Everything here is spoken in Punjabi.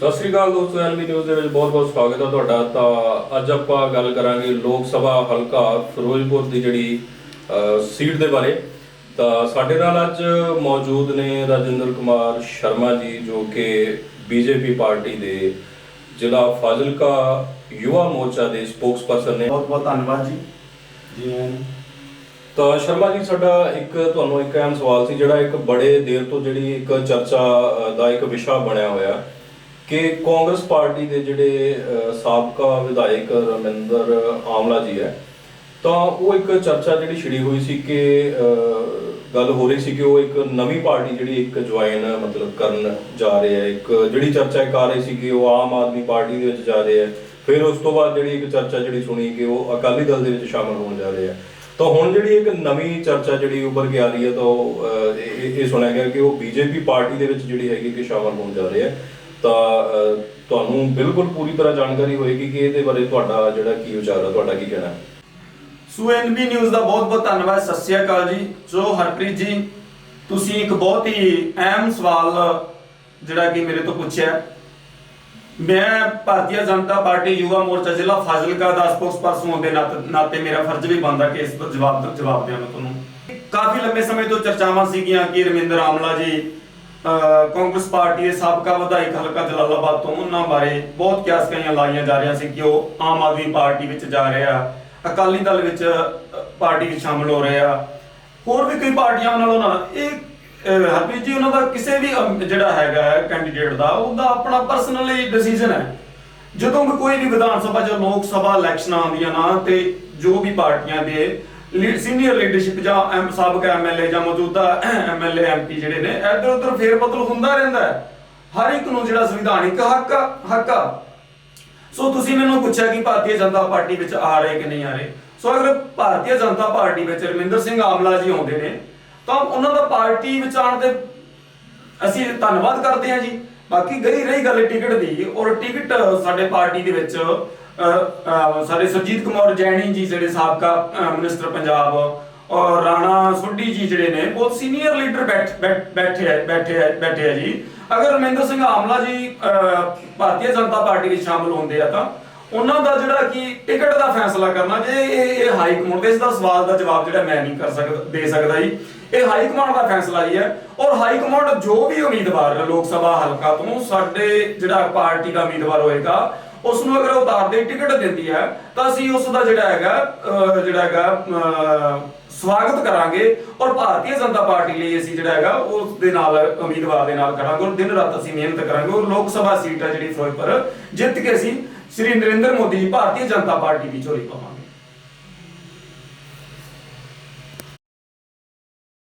ਸਤਿ ਸ੍ਰੀ ਅਕਾਲ ਦੋਸਤੋ ਐਨਬੀ ਨਿਊਜ਼ ਦੇ ਵਿੱਚ ਬਹੁਤ-ਬਹੁਤ ਸਵਾਗਤ ਹੈ ਤੁਹਾਡਾ। ਤਾਂ ਅੱਜ ਆਪਾਂ ਗੱਲ ਕਰਾਂਗੇ ਲੋਕ ਸਭਾ ਹਲਕਾ ਫਿਰੋਜ਼ਪੁਰ ਦੀ ਜਿਹੜੀ ਸੀਟ ਦੇ ਬਾਰੇ। ਤਾਂ ਸਾਡੇ ਨਾਲ ਅੱਜ ਮੌਜੂਦ ਨੇ ਰਾਜਿੰਦਰ ਕੁਮਾਰ ਸ਼ਰਮਾ ਜੀ ਜੋ ਕਿ ਬੀਜੇਪੀ ਪਾਰਟੀ ਦੇ ਜ਼ਿਲ੍ਹਾ ਫਾਜ਼ਿਲਕਾ ਯੁਵਾ ਮੋਰਚਾ ਦੇ ਸਪੋਕਸਪਰਸਨ ਨੇ। ਬਹੁਤ ਬਹੁਤ ਧੰਨਵਾਦ ਜੀ। ਜੀ। ਤਾਂ ਸ਼ਰਮਾ ਜੀ ਸਾਡਾ ਇੱਕ ਤੁਹਾਨੂੰ ਇੱਕ ਅਹਿਮ ਸਵਾਲ ਸੀ ਜਿਹੜਾ ਇੱਕ ਬੜੇ ਦੇਰ ਤੋਂ ਜਿਹੜੀ ਇੱਕ ਚਰਚਾ ਦਾ ਇੱਕ ਵਿਸ਼ਾ ਬਣਿਆ ਹੋਇਆ। ਕਿ ਕਾਂਗਰਸ ਪਾਰਟੀ ਦੇ ਜਿਹੜੇ ਸਾਬਕਾ ਵਿਧਾਇਕ ਰਮਿੰਦਰ ਆਮਲਾ ਜੀ ਹੈ ਤਾਂ ਉਹ ਇੱਕ ਚਰਚਾ ਜਿਹੜੀ ਛਿੜੀ ਹੋਈ ਸੀ ਕਿ ਗੱਲ ਹੋ ਰਹੀ ਸੀ ਕਿ ਉਹ ਇੱਕ ਨਵੀਂ ਪਾਰਟੀ ਜਿਹੜੀ ਇੱਕ ਜੁਆਇਨ ਮਤਲਬ ਕਰਨ ਜਾ ਰਹੇ ਹੈ ਇੱਕ ਜਿਹੜੀ ਚਰਚਾ ਇੱਕ ਆ ਰਹੀ ਸੀ ਕਿ ਉਹ ਆਮ ਆਦਮੀ ਪਾਰਟੀ ਦੇ ਵਿੱਚ ਜਾ ਰਹੇ ਹੈ ਫਿਰ ਉਸ ਤੋਂ ਬਾਅਦ ਜਿਹੜੀ ਇੱਕ ਚਰਚਾ ਜਿਹੜੀ ਸੁਣੀ ਕਿ ਉਹ ਅਕਾਲੀ ਦਲ ਦੇ ਵਿੱਚ ਸ਼ਾਮਲ ਹੋਣ ਜਾ ਰਹੇ ਹੈ। ਤਾਂ ਹੁਣ ਜਿਹੜੀ ਇੱਕ ਨਵੀਂ ਚਰਚਾ ਜਿਹੜੀ ਉੱਭਰ ਕੇ ਆ ਰਹੀ ਹੈ ਤਾਂ ਉਹ, ਇਹ ਇਹ ਸੁਣਿਆ ਗਿਆ ਕਿ ਉਹ ਬੀਜੇਪੀ ਪਾਰਟੀ ਦੇ ਵਿੱਚ ਜਿਹੜੀ ਹੈਗੀ ਕਿ ਸ਼ਾਮਲ ਹੋਣ ਜਾ ਰਹੇ ਹੈ। ਤਾਂ ਤੁਹਾਨੂੰ ਬਿਲਕੁਲ ਪੂਰੀ ਤਰ੍ਹਾਂ ਜਾਣਕਾਰੀ ਹੋਏਗੀ ਕਿ ਇਹਦੇ ਬਾਰੇ ਤੁਹਾਡਾ ਜਿਹੜਾ ਕੀ ਵਿਚਾਰ ਹੈ ਤੁਹਾਡਾ ਕੀ ਕਹਿਣਾ? ਹੈ ਸੋ ਐਨਬੀ ਨਿਊਜ਼ ਦਾ ਬਹੁਤ ਬਹੁਤ ਧੰਨਵਾਦ, ਸਤਿ ਸ਼੍ਰੀ ਅਕਾਲ ਜੀ। ਜੋ ਹਰਪ੍ਰੀਤ ਜੀ, ਤੁਸੀਂ ਇੱਕ ਬਹੁਤ ਹੀ ਅਹਿਮ ਸਵਾਲ, ਜਿਹੜਾ ਕਿ ਮੇਰੇ ਤੋਂ ਪੁੱਛਿਆ ਮੈਂ ਭਾਰਤੀ ਜਨਤਾ ਪਾਰਟੀ ਯੁਵਾ ਮੋਰਚਾ ਜ਼ਿਲ੍ਹਾ ਫਾਜ਼ਿਲਕਾ ਦਾ ਸਪੋਕਸਪਰਸਨ ਹੋਣ ਦੇ ਨਾਤੇ ਮੇਰਾ ਫਰਜ਼ ਵੀ ਬਣਦਾ ਕਿ ਇਸ ਜਵਾਬ ਜਵਾਬ ਦਿਆਂ ਮੈਂ ਤੁਹਾਨੂੰ। ਕਾਫੀ ਲੰਬੇ ਸਮੇਂ ਤੋਂ ਚਰਚਾਵਾਂ ਸੀਗੀਆਂ ਕਿ ਰਮਿੰਦਰ ਆਮਲਾ ਜੀ ਕਾਂਗਰਸ ਪਾਰਟੀ ਦੇ ਸਾਬਕਾ ਵਿਧਾਇਕ ਹਲਕਾ ਜਲਾਲਾਬਾਦ ਤੋਂ ਉਹਨਾਂ ਬਾਰੇ ਬਹੁਤ ਕਿਆਸ ਲਾਈਆਂ ਜਾ ਰਹੀਆਂ ਸੀ ਕਿ ਉਹ ਆਮ ਆਦਮੀ ਪਾਰਟੀ ਵਿੱਚ ਜਾ ਰਹੇ ਆ, ਅਕਾਲੀ ਦਲ ਵਿੱਚ ਪਾਰਟੀ ਵਿੱਚ ਸ਼ਾਮਲ ਹੋ ਰਹੇ ਆ। ਹੋਰ ਵੀ ਕਈ ਪਾਰਟੀਆਂ ਨਾਲੋਂ ਨਾਲ, ਇਹ ਹਰਪ੍ਰੀਤ ਜੀ, ਉਹਨਾਂ ਦਾ ਕਿਸੇ ਵੀ ਜਿਹੜਾ ਹੈਗਾ ਕੈਂਡੀਡੇਟ ਦਾ, ਉਹਦਾ ਆਪਣਾ ਪਰਸਨਲੀ ਡਿਸੀਜਨ ਹੈ। ਜਦੋਂ ਵੀ ਕੋਈ ਵੀ ਵਿਧਾਨ ਸਭਾ ਜਾਂ ਲੋਕ ਸਭਾ ਇਲੈਕਸ਼ਨਾਂ ਆਉਂਦੀਆਂ ਨਾ, ਤੇ ਜੋ ਵੀ ਪਾਰਟੀਆਂ ਦੇ ਸੀਨੀਅਰ ਲੀਡਰਸ਼ਿਪ ਜਾਂ ਐਮ ਸਾਬਕਾ ਐਮਐਲਏ ਜਾਂ ਮੌਜੂਦਾ ਐਮਐਲਏ ਐਮਪੀ ਜਿਹੜੇ ਨੇ, ਇੱਧਰ ਉੱਧਰ ਫੇਰ ਬਦਲ ਹੁੰਦਾ ਰਹਿੰਦਾ ਹੈ। ਹਰ ਇੱਕ ਨੂੰ ਜਿਹੜਾ ਸੰਵਿਧਾਨਿਕ ਹੱਕ ਆ- ਹੱਕ ਆ। ਸੋ ਤੁਸੀਂ ਮੈਨੂੰ ਪੁੱਛਿਆ ਕਿ ਭਾਰਤੀ ਜਨਤਾ ਪਾਰਟੀ ਵਿੱਚ ਆ ਰਹੇ ਕਿ ਨਹੀਂ ਆ ਰਹੇ? ਸੋ ਅਗਰ ਭਾਰਤੀ ਜਨਤਾ ਪਾਰਟੀ ਵਿੱਚ ਰਮਿੰਦਰ ਸਿੰਘ ਆਮਲਾ ਜੀ ਆਉਂਦੇ ਨੇ, ਤਾਂ ਉਹਨਾਂ ਦਾ ਪਾਰਟੀ ਵਿੱਚ ਆਉਣ ਤੇ ਅਸੀਂ ਧੰਨਵਾਦ ਕਰਦੇ ਹਾਂ ਜੀ। ਬਾਕੀ ਗਈ ਰਹੀ ਗੱਲ ਟਿਕਟ ਦੀ ਔਰ ਟਿਕਟ ਸਾਡੇ ਪਾਰਟੀ ਦੇ ਵਿੱਚ ਸਾਡੇ ਸੁਰਜੀਤ ਕੁਮਾਰ ਜੈਣੀ ਜੀ ਜਿਹੜੇ ਸਾਬਕਾ ਮਿਨਿਸਟਰ ਪੰਜਾਬ ਔਰ ਰਾਣਾ ਸੋਢੀ ਜੀ ਜਿਹੜੇ ਨੇ, ਬਹੁਤ ਸੀਨੀਅਰ ਲੀਡਰ ਬੈਠੇ ਬੈਠੇ ਬੈਠੇ ਆ ਜੀ। ਅਗਰ ਰਮਿੰਦਰ ਸਿੰਘ ਆਮਲਾ ਜੀ ਭਾਰਤੀ ਜਨਤਾ ਪਾਰਟੀ ਵਿੱਚ ਸ਼ਾਮਲ ਹੁੰਦੇ ਆ ਤਾਂ ਉਹਨਾਂ ਦਾ ਜਿਹੜਾ ਕਿ ਟਿਕਟ ਦਾ ਫੈਸਲਾ ਕਰਨਾ, ਜੇ ਇਹ ਇਹ ਹਾਈ ਕਮਾਂਡ ਦੇ ਇਸ ਦਾ ਸਵਾਲ ਦਾ ਜਵਾਬ ਜਿਹੜਾ ਮੈਂ ਨਹੀਂ ਕਰ ਸਕਦਾ, ਦੇ ਸਕਦਾ ਜੀ। ਇਹ ਹਾਈ ਕਮਾਂਡ ਦਾ ਫੈਸਲਾ ਹੀ ਹੈ ਔਰ ਹਾਈ ਕਮਾਂਡ ਜੋ ਵੀ ਉਮੀਦਵਾਰ ਲੋਕ ਸਭਾ ਹਲਕਾ ਤੋਂ ਸਾਡੇ ਜਿਹੜਾ ਪਾਰਟੀ ਦਾ ਉਮੀਦਵਾਰ ਹੋਏਗਾ ਉਸ ਨੂੰ ਅਗਰ ਉਤਾਰ ਦੇ ਟਿਕਟ ਦਿੰਦੀ ਹੈ, ਤਾਂ ਅਸੀਂ ਉਸ ਦਾ ਜਿਹੜਾ ਹੈਗਾ ਜਿਹੜਾ ਹੈਗਾ ਸਵਾਗਤ ਕਰਾਂਗੇ ਔਰ ਭਾਰਤੀ ਜਨਤਾ ਪਾਰਟੀ ਲਈ ਅਸੀਂ ਜਿਹੜਾ ਹੈਗਾ ਉਸ ਦੇ ਨਾਲ, ਉਮੀਦਵਾਰ ਦੇ ਨਾਲ ਕਰਾਂਗੇ ਔਰ ਦਿਨ ਰਾਤ ਅਸੀਂ ਮਿਹਨਤ ਕਰਾਂਗੇ ਔਰ ਲੋਕ ਸਭਾ ਸੀਟ ਹੈ ਜਿਹੜੀ ਫਿਰੋਜ਼ਪੁਰ, ਜਿੱਤ ਕੇ ਅਸੀਂ ਸ੍ਰੀ ਨਰਿੰਦਰ ਮੋਦੀ ਭਾਰਤੀ ਜਨਤਾ ਪਾਰਟੀ ਦੀ ਝੋਲੀ ਪਾਵਾਂਗੇ।